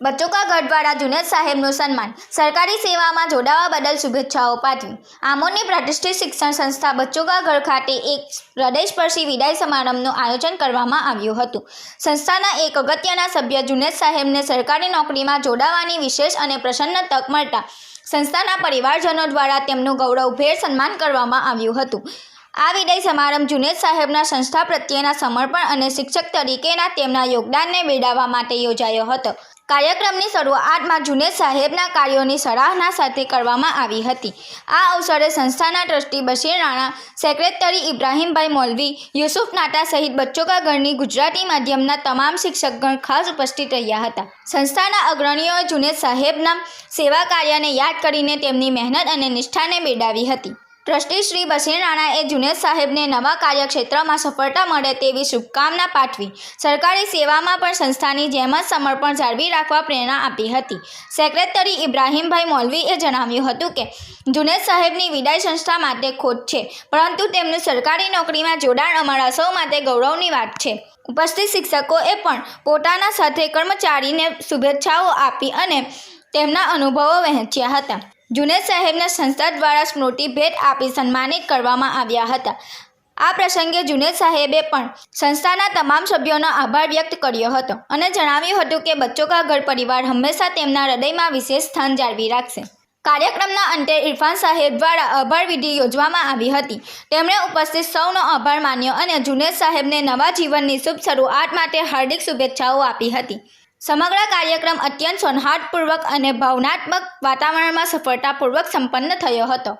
બચોકા ગઢવાડા જુનેદ સાહેબનું સન્માન સરકારી સેવામાં જોડાવા બદલ શુભેચ્છાઓ પાઠવી. આમોદની પ્રતિષ્ઠિત શિક્ષણ સંસ્થા બચોકા ગઢ ખાતે એક હૃદયસ્પર્શી વિદાય સમારંભનું આયોજન કરવામાં આવ્યું હતું. સંસ્થાના એક અગત્યના સભ્ય જુનેદ સાહેબને સરકારી નોકરીમાં જોડાવાની વિશેષ અને પ્રસન્ન તક મળતા સંસ્થાના પરિવારજનો દ્વારા તેમનું ગૌરવભેર સન્માન કરવામાં આવ્યું હતું. આ વિદાય સમારંભ જુનેદ સાહેબના સંસ્થા પ્રત્યેના સમર્પણ અને શિક્ષક તરીકેના તેમના યોગદાનને બિરદાવવા માટે યોજાયો હતો. કાર્યક્રમની શરૂઆતમાં જુનેદ સાહેબના કાર્યોની સરાહના સાથે કરવામાં આવી હતી. આ અવસરે સંસ્થાના ટ્રસ્ટી બશીર રાણા, સેક્રેટરી ઇબ્રાહીમભાઈ મૌલવી, યુસુફ નાટા સહિત બચ્ચોકા ગઢની ગુજરાતી માધ્યમના તમામ શિક્ષકગણ ખાસ ઉપસ્થિત રહ્યા હતા. સંસ્થાના અગ્રણીઓએ જુનેદ સાહેબના સેવા કાર્યને યાદ કરીને તેમની મહેનત અને નિષ્ઠાને બેડાવી હતી. ટ્રસ્ટી શ્રી બશીર રાણાએ જુનેદ સાહેબને નવા કાર્યક્ષેત્રમાં સફળતા મળે તેવી શુભકામના પાઠવી. સરકારી સેવામાં પણ સંસ્થાની જેમ જ સમર્પણ જાળવી રાખવા પ્રેરણા આપી હતી. સેક્રેટરી ઇબ્રાહીમભાઈ મૌલવીએ જણાવ્યું હતું કે જુનેદ સાહેબની વિદાય સંસ્થા માટે ખોટ છે, પરંતુ તેમનું સરકારી નોકરીમાં જોડાણ અમારા સૌ માટે ગૌરવની વાત છે. ઉપસ્થિત શિક્ષકોએ પણ પોતાના સાથે કર્મચારીને શુભેચ્છાઓ આપી અને તેમના અનુભવો વહેંચ્યા હતા. જુનેદ સાહેબને સંસ્થા દ્વારા સ્મૃતિ ભેટ આપી સન્માનિત કરવામાં આવ્યા હતા. આ પ્રસંગે જુનેદ સાહેબે પણ સંસ્થાના તમામ સભ્યોનો આભાર વ્યક્ત કર્યો હતો અને જણાવ્યું હતું કે બચ્ચોકા ઘર પરિવાર હંમેશા તેમના હૃદયમાં વિશેષ સ્થાન જાળવી રાખશે. કાર્યક્રમના અંતે ઇરફાન સાહેબ દ્વારા આભાર વિધિ યોજવામાં આવી હતી. તેમણે ઉપસ્થિત સૌનો આભાર માન્યો અને જુનેદ સાહેબને નવા જીવનની શુભ શરૂઆત માટે હાર્દિક શુભેચ્છાઓ આપી હતી. સમગ્ર કાર્યક્રમ અત્યંત સૌહાર્દપૂર્વક અને ભાવનાત્મક વાતાવરણમાં સફળતાપૂર્વક સંપન્ન થયો હતો.